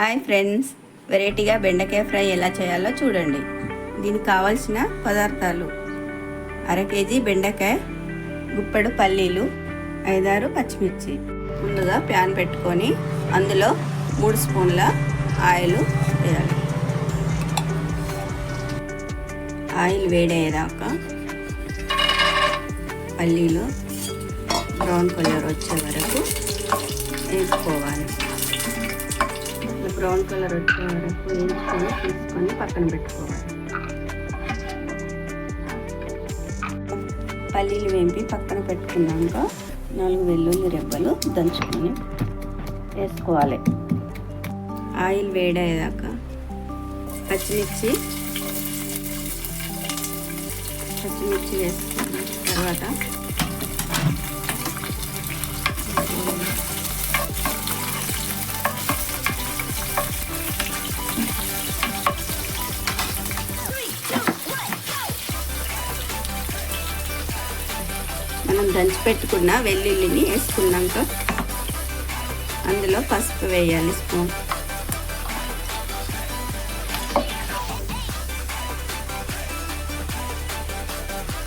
Hi friends. వెరైటీగా బెండకాయ fry ఎలా చేయాలో చూడండి. దీనికి కావాల్సిన పదార్థాలు. అర కేజీ బెండకాయ గుప్పెడు పల్లీలు ఐదారు పచ్చిమిర్చి. ముందుగా ప్యాన్ పెట్టుకొని అందులో మూడు స్పూన్ల ఆయిల్ వేయాలి. ఆయిల్ వేడయ్యేదాకా పల్లీలు బ్రౌన్ కలర్ వచ్చే వరకు వేసుకోవాలి. బ్రౌన్ కలర్ వచ్చే వరకు వేయించుకొని తీసుకొని పక్కన పెట్టుకోవాలి. పల్లీలు వేంపి పక్కన పెట్టుకున్నాక నాలుగు వెల్లుల్లి రెబ్బలు దంచుకొని వేసుకోవాలి. ఆయిల్ వేడయ్యేదాకా పచ్చిమిర్చి పచ్చిమిర్చి వేసుకున్న తర్వాత మనం దంచి పెట్టుకున్న వెల్లుల్లిని వేసుకున్నాక అందులో పసుపు వేయాలి స్పూన్.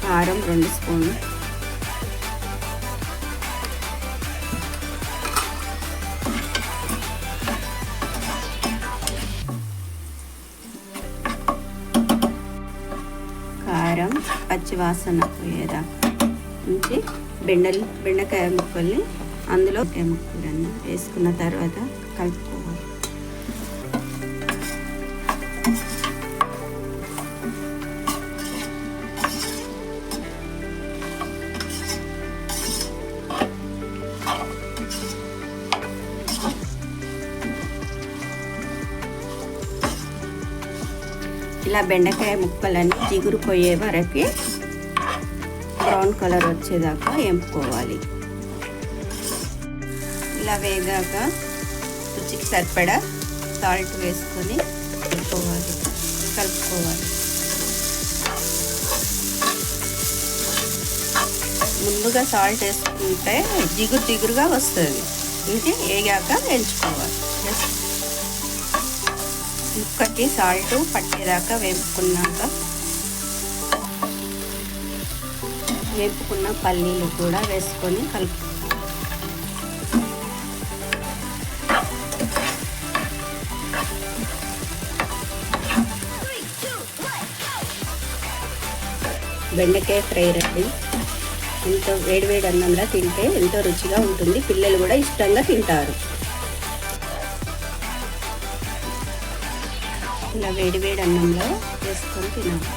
కారం రెండు స్పూన్లు. కారం పచ్చివాసన పోయేదాకా వచ్చేసి బెండలు బెండకాయ ముక్కల్ని అందులో ముక్కలన్నీ వేసుకున్న తర్వాత కలుపుకోవాలి. ఇలా బెండకాయ ముక్కలన్నీ దిగురు పోయే వరకు బ్రౌన్ కలర్ వచ్చేదాకా ఎంపుకోవాలి. ఇలా వేగాక రుచికి సరిపడా సాల్ట్ వేసుకొని కలుపుకోవాలి. కలుపుకోవాలి. ముందుగా సాల్ట్ వేసుకుంటే జిగురు జిగురుగా వస్తుంది. ఇది వేగాక వేయించుకోవాలి ముక్కకి సాల్ట్ పట్టేదాకా వేపుకున్నాక వేపుకున్న పల్లీలు కూడా వేసుకొని కలుపు బెండకాయ ఫ్రై రెడ్డి ఎంతో వేడివేడి అన్నంలో తింటే ఎంతో రుచిగా ఉంటుంది. పిల్లలు కూడా ఇష్టంగా తింటారు. ఇలా వేడివేడి అన్నంలో వేసుకొని తినాలి.